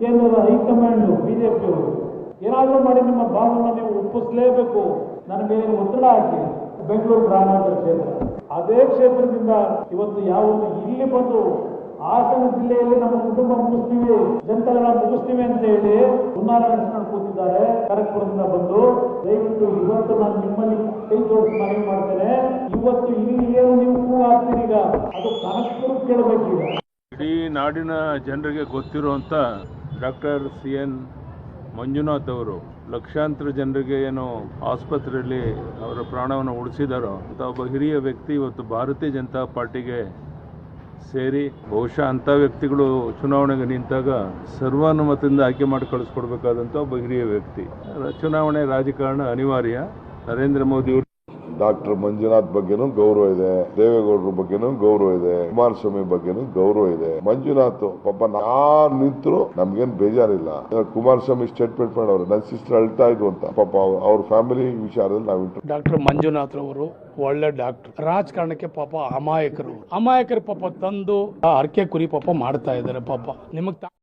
ಕೇಂದ್ರದ ಹೈಕಮಾಂಡ್, ಬಿಜೆಪಿಯವರು, ಏನಾದರೂ ಮಾಡಿ ನಿಮ್ಮ ಭಾವನ ನೀವು ಒಪ್ಪಿಸಲೇಬೇಕು. ನನ್ನ ಮೇಲೆ ಒತ್ತಡ ಹಾಕಿ ಬೆಂಗಳೂರು ಗ್ರಾಮಾಂತರ ಕ್ಷೇತ್ರ. ಅದೇ ಕ್ಷೇತ್ರದಿಂದ ಇವತ್ತು ಯಾವುದು ಇಲ್ಲಿ ಬಂದು ಹಾಸನ ಜಿಲ್ಲೆಯಲ್ಲಿ ನಮ್ಮ ಕುಟುಂಬ ಮುಗಿಸ್ತೀವಿ ಜನತೆಲ್ಲ ಮುಗಿಸ್ತೀವಿ ಅಂತ ಹೇಳಿ ಹುನ್ನಾರ ಕೂತಿದ್ದಾರೆ. ಕರಕ್ಪುರದಿಂದ ಬಂದು ದಯವಿಟ್ಟು ಇವತ್ತು ನಾನು ನಿಮ್ಮಲ್ಲಿ ಕೈ ಜೋಡಿಸಿ ಮನವಿ ಮಾಡ್ತೇನೆ. ಇವತ್ತು ಇಲ್ಲಿ ಏನು ನೀವು ಹೂ ಹಾಕ್ತೀರಿ ಈಗ? ಅದು ಕನಕಪುರ ಕೇಳಬೇಕೀಗ. ಇಡೀ ನಾಡಿನ ಜನರಿಗೆ ಗೊತ್ತಿರುವಂಥ ಡಾಕ್ಟರ್ ಸಿ ಎನ್ ಮಂಜುನಾಥ್ ಅವರು ಲಕ್ಷಾಂತರ ಜನರಿಗೆ ಏನು ಆಸ್ಪತ್ರೆಯಲ್ಲಿ ಅವರ ಪ್ರಾಣವನ್ನು ಉಳಿಸಿದಾರೋ ಅಂತ ಒಬ್ಬ ಹಿರಿಯ ವ್ಯಕ್ತಿ ಇವತ್ತು ಭಾರತೀಯ ಜನತಾ ಪಾರ್ಟಿಗೆ ಸೇರಿ ಬಹುಶಃ ಅಂಥ ವ್ಯಕ್ತಿಗಳು ಚುನಾವಣೆಗೆ ನಿಂತಾಗ ಸರ್ವಾನುಮತದಿಂದ ಆಯ್ಕೆ ಮಾಡಿ ಕಳಿಸ್ಕೊಡ್ಬೇಕಾದಂಥ ಒಬ್ಬ ಹಿರಿಯ ವ್ಯಕ್ತಿ. ಚುನಾವಣೆ ರಾಜಕಾರಣ ಅನಿವಾರ್ಯ. ನರೇಂದ್ರ ಮೋದಿ ಡಾಕ್ಟರ್ ಮಂಜುನಾಥ್ ಬಗ್ಗೆನೂ ಗೌರವ ಇದೆ, ದೇವೇಗೌಡರ ಬಗ್ಗೆನೂ ಗೌರವ ಇದೆ, ಕುಮಾರಸ್ವಾಮಿ ಬಗ್ಗೆನೂ ಗೌರವ ಇದೆ. ಮಂಜುನಾಥ್ ಪಾಪ ಯಾರು ನಿಂತರು ನಮ್ಗೇನ್ ಬೇಜಾರಿಲ್ಲ. ಕುಮಾರಸ್ವಾಮಿ ಸ್ಟೇಟ್ಮೆಂಟ್ ಮಾಡವ್ರೆ ನನ್ನ ಸಿಸ್ಟರ್ ಅಳ್ತಾ ಇದ್ರು ಅಂತ. ಪಾಪ ಅವ್ರ- ಫ್ಯಾಮಿಲಿ ವಿಚಾರದಲ್ಲಿ ನಾವು ಡಾಕ್ಟರ್ ಮಂಜುನಾಥ್ ಅವರು ಒಳ್ಳೆ ಡಾಕ್ಟರ್. ರಾಜಕಾರಣಕ್ಕೆ ಪಾಪ ಅಮಾಯಕರು. ಅಮಾಯಕರು ಪಾಪ ತಂದು ಹರಕೆ ಕುರಿ ಪಾಪ ಮಾಡ್ತಾ ಇದ್ದಾರೆ ಪಾಪ. ನಿಮಗ್